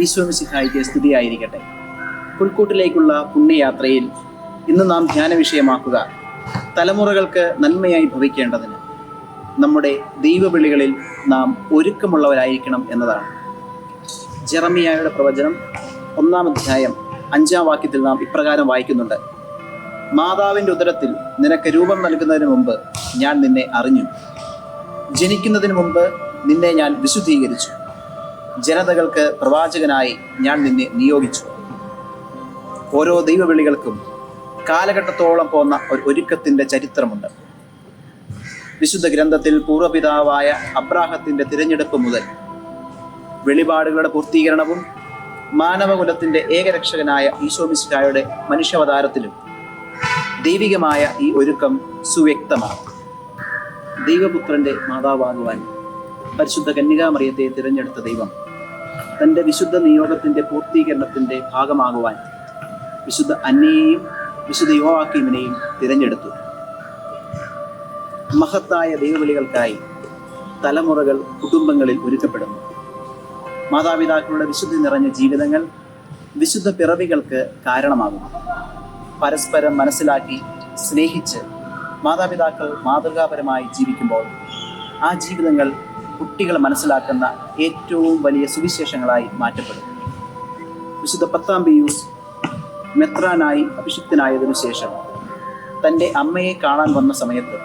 ഈശ്വരസിഹായിക്ക് സ്തുതിയായിരിക്കട്ടെ. പുൽക്കൂട്ടിലേക്കുള്ള പുണ്യയാത്രയിൽ ഇന്ന് നാം ധ്യാന വിഷയമാക്കുക തലമുറകൾക്ക് നന്മയായി ഭവിക്കേണ്ടതിന് നമ്മുടെ ദൈവവിളികളിൽ നാം ഒരുക്കമുള്ളവരായിരിക്കണം എന്നതാണ്. ജെറമിയായുടെ പ്രവചനം ഒന്നാം അധ്യായം അഞ്ചാം വാക്യത്തിൽ നാം ഇപ്രകാരം വായിക്കുന്നുണ്ട്. മാതാവിന്റെ ഉദരത്തിൽ നിനക്ക് രൂപം നൽകുന്നതിന് മുമ്പ് ഞാൻ നിന്നെ അറിഞ്ഞു. ജനിക്കുന്നതിന് മുമ്പ് നിന്നെ ഞാൻ വിശുദ്ധീകരിച്ചു. ജനതകൾക്ക് പ്രവാചകനായി ഞാൻ നിന്നെ നിയോഗിച്ചു. ഓരോ ദൈവവിളികൾക്കും കാലഘട്ടത്തോളം പോന്ന ഒരു ഒരുക്കത്തിന്റെ ചരിത്രമുണ്ട്. വിശുദ്ധ ഗ്രന്ഥത്തിൽ പൂർവപിതാവായ അബ്രാഹത്തിന്റെ തിരഞ്ഞെടുപ്പ് മുതൽ വെളിപാടുകളുടെ പൂർത്തീകരണവും മാനവകുലത്തിന്റെ ഏകരക്ഷകനായ ഈശോമിസ്കായുടെ മനുഷ്യാവതാരത്തിലും ദൈവികമായ ഈ ഒരുക്കം സുവ്യക്തമാണ്. ദൈവപുത്രന്റെ മാതാവാകുവാൻ പരിശുദ്ധ കന്യകാമറിയത്തെ തിരഞ്ഞെടുത്ത ദൈവം തന്റെ വിശുദ്ധ നിയോഗത്തിന്റെ പൂർത്തീകരണത്തിന്റെ ഭാഗമാകുവാൻ വിശുദ്ധ അന്നയെയും വിശുദ്ധ യോവാക്കീമിനെയും തിരഞ്ഞെടുത്തു. മഹത്തായ ദൈവവിളികൾക്കായി തലമുറകൾ കുടുംബങ്ങളിൽ ഒരുക്കപ്പെടുന്നു. മാതാപിതാക്കളുടെ വിശുദ്ധി നിറഞ്ഞ ജീവിതങ്ങൾ വിശുദ്ധ പിറവികൾക്ക് കാരണമാകുന്നു. പരസ്പരം മനസ്സിലാക്കി സ്നേഹിച്ച് മാതാപിതാക്കൾ മാതൃകാപരമായി ജീവിക്കുമ്പോൾ ആ ജീവിതങ്ങൾ കുട്ടികൾ മനസ്സിലാക്കുന്ന ഏറ്റവും വലിയ സുവിശേഷങ്ങളായി മാറ്റപ്പെടും. വിശുദ്ധ പത്താം പിയൂസ് മെത്രാനായി അഭിഷിക്തനായതിനു ശേഷം തന്റെ അമ്മയെ കാണാൻ വന്ന സമയത്ത്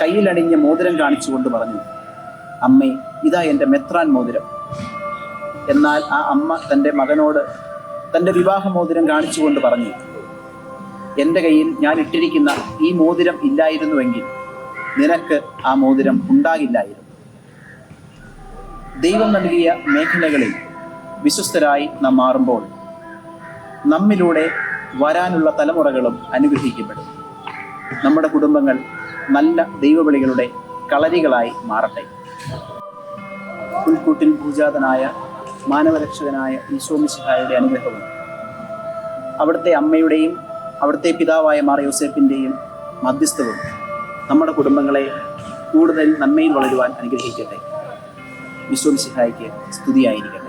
കയ്യിലണിഞ്ഞ മോതിരം കാണിച്ചുകൊണ്ട് പറഞ്ഞു അമ്മേ ഇതാ എന്റെ മെത്രാൻ മോതിരം. എന്നാൽ ആ അമ്മ തന്റെ മകനോട് തന്റെ വിവാഹ മോതിരം കാണിച്ചുകൊണ്ട് പറഞ്ഞു എന്റെ കയ്യിൽ ഞാൻ ഇട്ടിരിക്കുന്ന ഈ മോതിരം ഇല്ലായിരുന്നുവെങ്കിൽ നിനക്ക് ആ മോതിരം ഉണ്ടാകില്ലായിരുന്നു. ദൈവം നൽകിയ മേഖലകളിൽ വിശ്വസ്തരായി നാം മാറുമ്പോൾ നമ്മിലൂടെ വരാനുള്ള തലമുറകളും അനുഗ്രഹിക്കപ്പെടും. നമ്മുടെ കുടുംബങ്ങൾ നല്ല ദൈവവിളികളുടെ കളരികളായി മാറട്ടെ. പുൽക്കൂട്ടിൽ പൂജാതനായ മാനവരക്ഷകനായ ഈശോമിശിഹായുടെ അനുഗ്രഹവും അവിടുത്തെ അമ്മയുടെയും അവിടുത്തെ പിതാവായ മാർ യോസേഫിന്റെയും മധ്യസ്ഥവും നമ്മുടെ കുടുംബങ്ങളെ കൂടുതൽ നന്മയിൽ വളരുവാൻ അനുഗ്രഹിക്കട്ടെ. വിശ്വമിശിഹായ്ക്ക് സ്തുതിയായിരിക്കട്ടെ.